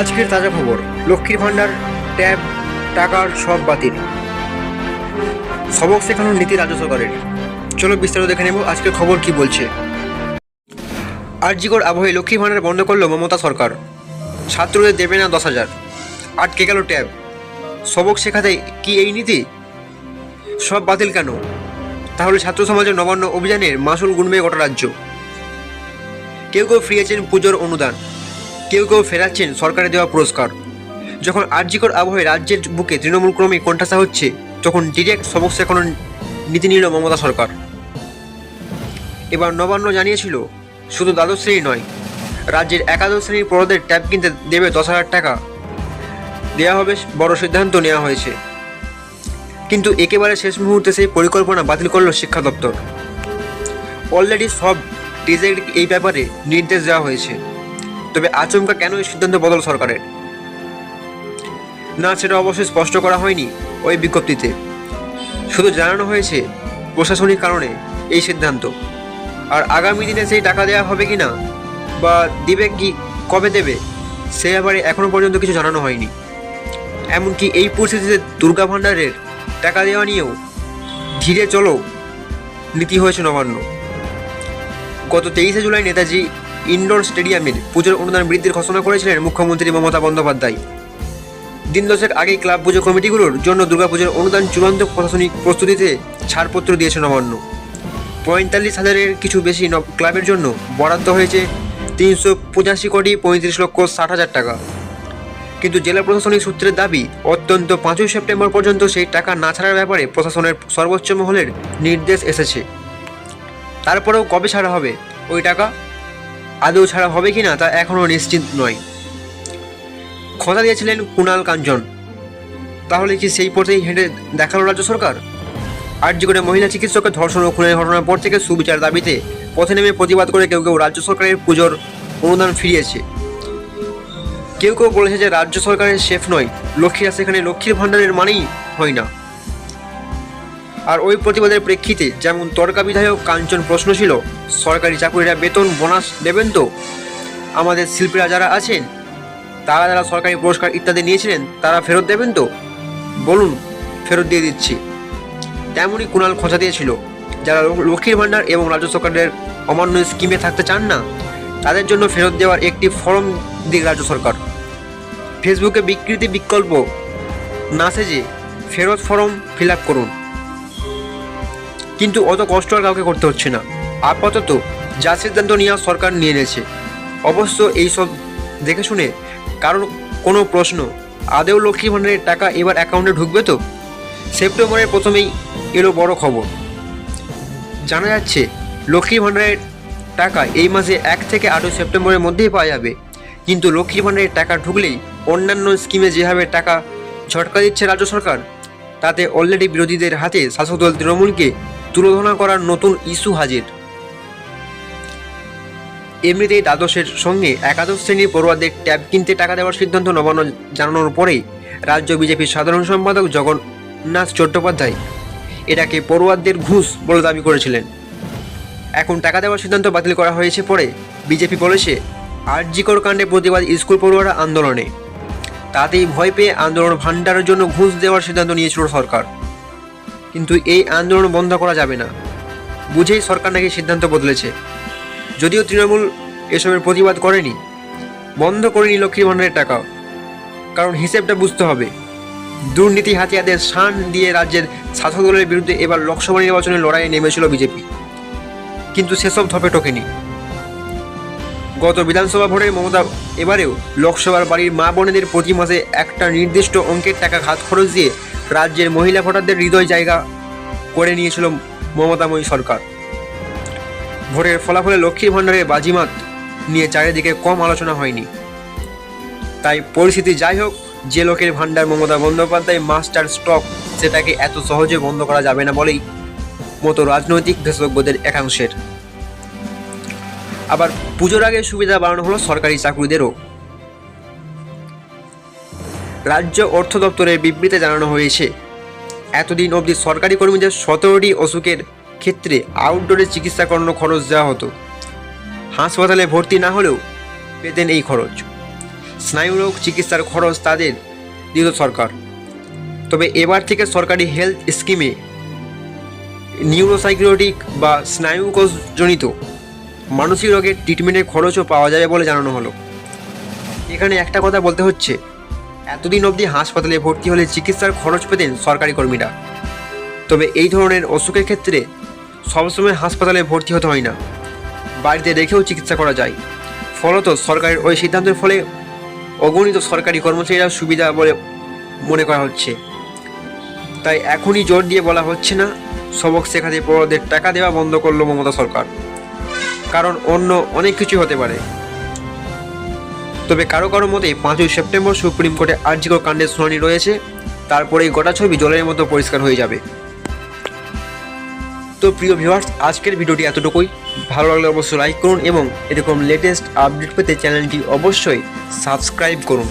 আজকের তাজা খবর, লক্ষ্মীর ভাণ্ডার, ট্যাব, টাকার সব বাতিল। সবক শেখানোর নীতি রাজ্য সরকারের। চলো বিস্তারিত দেখে নেব আজকের খবর কি বলছে। আরজিকর আবহে লক্ষ্মী ভাণ্ডার বন্ধ করল মমতা সরকার। ছাত্রদের দেবে না দশ হাজার। আটকে গেল ট্যাব। সবক শেখাতে কি এই নীতি? সব বাতিল কেন? তাহলে ছাত্র সমাজের নবান্ন অভিযানের মাসুল গুনবে গোটা রাজ্য। কেউ কেউ ফিরিয়েছেন পুজোর অনুদান। কেউ কেউ ফেরাচ্ছেন সরকারের দেওয়া পুরস্কার। যখন আর্যিকর আবহে রাজ্যের বুকে তৃণমূল ক্রমে কণ্ঠাসা হচ্ছে, তখন ডিরেক্ট সবক শেখানোর নীতি নিল মমতা সরকার। এবার নবান্ন জানিয়েছিল, শুধু দ্বাদশ শ্রেণি নয়, রাজ্যের একাদশ শ্রেণির পড়াদের ট্যাব কিনতে দেবে দশ হাজার টাকা। দেওয়া হবে বড় সিদ্ধান্ত নেওয়া হয়েছে। কিন্তু একেবারে শেষ মুহূর্তে সেই পরিকল্পনা বাতিল করল শিক্ষা দপ্তর। অলরেডি সব ডিজাইন এই ব্যাপারে নির্দেশ দেওয়া হয়েছে। তবে আচমকা কেন এই সিদ্ধান্ত বদল সরকারের? না, সেটা অবশ্যই স্পষ্ট করা হয়নি ওই বিজ্ঞপ্তিতে। শুধু জানানো হয়েছে প্রশাসনিক কারণে এই সিদ্ধান্ত। আর আগামী দিনে সেই টাকা দেওয়া হবে কি না, বা দিবে কি, কবে দেবে, সে ব্যাপারে এখনও পর্যন্ত কিছু জানানো হয়নি। এমনকি এই পরিস্থিতিতে দুর্গা ভাণ্ডারের টাকা দেওয়া নিয়েও ধীরে চলো নীতি হয়েছে নবান্ন। গত তেইশে জুলাই নেতাজি ইনডোর স্টেডিয়ামের পুজোর অনুদান বৃদ্ধির ঘোষণা করেছিলেন মুখ্যমন্ত্রী মমতা বন্দ্যোপাধ্যায়। দিন দশেক আগেই ক্লাব পুজো কমিটিগুলোর জন্য দুর্গাপুজোর অনুদান চূড়ান্ত প্রশাসনিক প্রস্তুতিতে ছাড়পত্র দিয়েছে নবান্ন। পঁয়তাল্লিশ হাজারের কিছু বেশি ক্লাবের জন্য বরাদ্দ হয়েছে তিনশো পঁচাশি কোটি পঁয়ত্রিশ লক্ষ ষাট হাজার টাকা। কিন্তু জেলা প্রশাসনিক সূত্রের দাবি, অত্যন্ত পাঁচই সেপ্টেম্বর পর্যন্ত সেই টাকা না ছাড়ার ব্যাপারে প্রশাসনের সর্বোচ্চ মহলের নির্দেশ এসেছে। তারপরেও কবে ছাড়া হবে ওই টাকা? আদৌ ছাড়া হবে কি না তা এখনও নিশ্চিত নয়। কথা দিয়েছিলেন কুণাল কাঞ্চন। তাহলে কি সেই পথেই হেঁটে দেখাল রাজ্য সরকার? আর্জি করে মহিলা চিকিৎসকের ধর্ষণ ও খুনের ঘটনার পর থেকে সুবিচার দাবিতে পথে নেমে প্রতিবাদ করে কেউ কেউ রাজ্য সরকারের পুজোর অনুদান ফিরিয়েছে। কেউ কেউ বলেছে যে রাজ্য সরকারের শেফ নয়, লক্ষ্মীরা সেখানে লক্ষ্মীর ভাণ্ডারের মানেই হয় না। আর ওই প্রতিবাদের প্রেক্ষিতে যেমন তর্কা বিধায়ক কাঞ্চন প্রশ্ন ছিল, সরকারি চাকুরিরা বেতন বোনাস দেবেন তো? আমাদের শিল্পীরা যারা আছেন, তারা যারা সরকারি পুরস্কার ইত্যাদি নিয়েছিলেন, তারা ফেরত দেবেন তো? বলুন, ফেরত দিয়ে দিচ্ছি। তেমনই কুণাল খোঁচা দিয়েছিল, যারা লক্ষ্মীর ভাণ্ডার এবং রাজ্য সরকারের অমান্য স্কিমে থাকতে চান না, তাদের জন্য ফেরত দেওয়ার একটি ফর্ম দিক রাজ্য সরকার। ফেসবুকে বিকৃতি বিকল্প না সেজে ফেরত ফর্ম ফিল করুন। কিন্তু অত কষ্ট আর কাউকে করতে হচ্ছে না। আপাতত যা সিদ্ধান্ত নেওয়া সরকার নিয়ে নিয়েছে। অবশ্য এইসব দেখে শুনে কারোর কোনো প্রশ্ন, আদেও লক্ষ্মী ভাণ্ডারের টাকা এবার অ্যাকাউন্টে ঢুকবে তো? সেপ্টেম্বরের প্রথমেই এলো বড় খবর। জানা যাচ্ছে, লক্ষ্মী ভাণ্ডারের টাকা এই মাসে এক থেকে আটই সেপ্টেম্বরের মধ্যেই পাওয়া যাবে। কিন্তু লক্ষ্মী ভাণ্ডারের টাকা ঢুকলেই অন্যান্য স্কিমে যেভাবে টাকা ঝটকা দিচ্ছে রাজ্য সরকার, তাতে অলরেডি বিরোধীদের হাতে শাসক দল তৃণমূলকে তুলোধনা করার নতুন ইস্যু হাজির। এমনিতেই দ্বাদশের সঙ্গে একাদশ শ্রেণির পড়ুয়াদের ট্যাব কিনতে টাকা দেওয়ার সিদ্ধান্ত নবান্ন জানানোর পরেই রাজ্য বিজেপির সাধারণ সম্পাদক জগন্নাথ চট্টোপাধ্যায় এটাকে পড়ুয়াদের ঘুষ বলে দাবি করেছিলেন। এখন টাকা দেওয়ার সিদ্ধান্ত বাতিল করা হয়েছে পরে বিজেপি বলেছে, আরজিকর কাণ্ডে প্রতিবাদ স্কুল পড়ুয়ারা আন্দোলনে। তাতেই ভয় পেয়ে আন্দোলন ভাণ্ডারের জন্য ঘুষ দেওয়ার সিদ্ধান্ত নিয়েছিল সরকার। কিন্তু এই আন্দোলন বন্ধ করা যাবে না। বুঝেই সরকার নাকি সিদ্ধান্ত বদলেছে। যদিও তৃণমূল এসবের প্রতিবাদ করেনি, বন্ধ করেনি লক্ষ্মী ভাণ্ডারের টাকা কারণ হিসেবটা বুঝতে হবে। দুর্নীতি হাতিয়াদের শান দিয়ে রাজ্যের শাসক দলের বিরুদ্ধে এবার লোকসভা নির্বাচনের লড়াইয়ে নেমেছিল বিজেপি। কিন্তু সেসব ধপে টোকেনি গত বিধানসভা ভোটে মমতা এবারেও লোকসভার বাড়ির মা বোনেদের প্রতি মাসে একটা নির্দিষ্ট অঙ্কের টাকা হাত খরচ দিয়ে রাজ্যের মহিলা ভোটারদের হৃদয় জায়গা করে নিয়েছিল মমতাময়ী সরকার। ভোটের ফলাফলে লক্ষ্মীর ভাণ্ডারের বাজিমাত নিয়ে চারিদিকে কম আলোচনা হয়নি। তাই পরিস্থিতি যাই হোক, যে লোকের ভাণ্ডার মমতা বন্দ্যোপাধ্যায় মাস্টার স্টক, সেটাকে এত সহজে বন্ধ করা যাবে না বলেই মতো রাজনৈতিক বিশেষজ্ঞদের একাংশের। আবার পুজোর আগে সুবিধা বাড়ানো হলো সরকারি চাকরিদেরও। রাজ্য অর্থ দপ্তরের বিবৃতিতে জানানো হয়েছে। এতদিন অবধি সরকারি কর্মীদের সতেরোটি অসুখের ক্ষেত্রে আউটডোরে চিকিৎসা করানো খরচ দেওয়া হতো। হাসপাতালে ভর্তি না হলেও পেতেন এই খরচ। স্নায়ুরোগ চিকিৎসার খরচ তাদের দিত সরকার। তবে এবার থেকে সরকারি হেলথ স্কিমে নিউরোসাইক্লোটিক বা স্নায়ুকোষজনিত মানসিক রোগের ট্রিটমেন্টের খরচও পাওয়া যাবে বলে জানানো হলো। এখানে একটা কথা বলতে হচ্ছে এতদিন অবধি হাসপাতালে ভর্তি হলে চিকিৎসার খরচ পেতেন সরকারি কর্মীরা। তবে এই ধরনের অসুখের ক্ষেত্রে সবসময় হাসপাতালে ভর্তি হতে হয় না। বাড়িতে রেখেও চিকিৎসা করা যায়। ফলত সরকারের ওই সিদ্ধান্তের ফলে অগণিত সরকারি কর্মচারীরা সুবিধা বলে মনে করা হচ্ছে। তাই এখনই জোর দিয়ে বলা হচ্ছে না, সবক শেখাতে পড়াদের টাকা দেওয়া বন্ধ করল মমতা সরকার। কারণ অন্য অনেক কিছু হতে পারে। তবে কারও কারও মতে পাঁচই সেপ্টেম্বর সুপ্রিম কোর্টে আর্জিকর কাণ্ডের শুনানি রয়েছে। তারপরেই গোটা ছবি জলের মতো পরিষ্কার হয়ে যাবে। তো প্রিয় ভিউয়ার্স আজকের ভিডিওটি এতটুকুই। ভালো লাগলে অবশ্যই লাইক করুন এবং এরকম লেটেস্ট আপডেট পেতে চ্যানেলটি অবশ্যই সাবস্ক্রাইব করুন।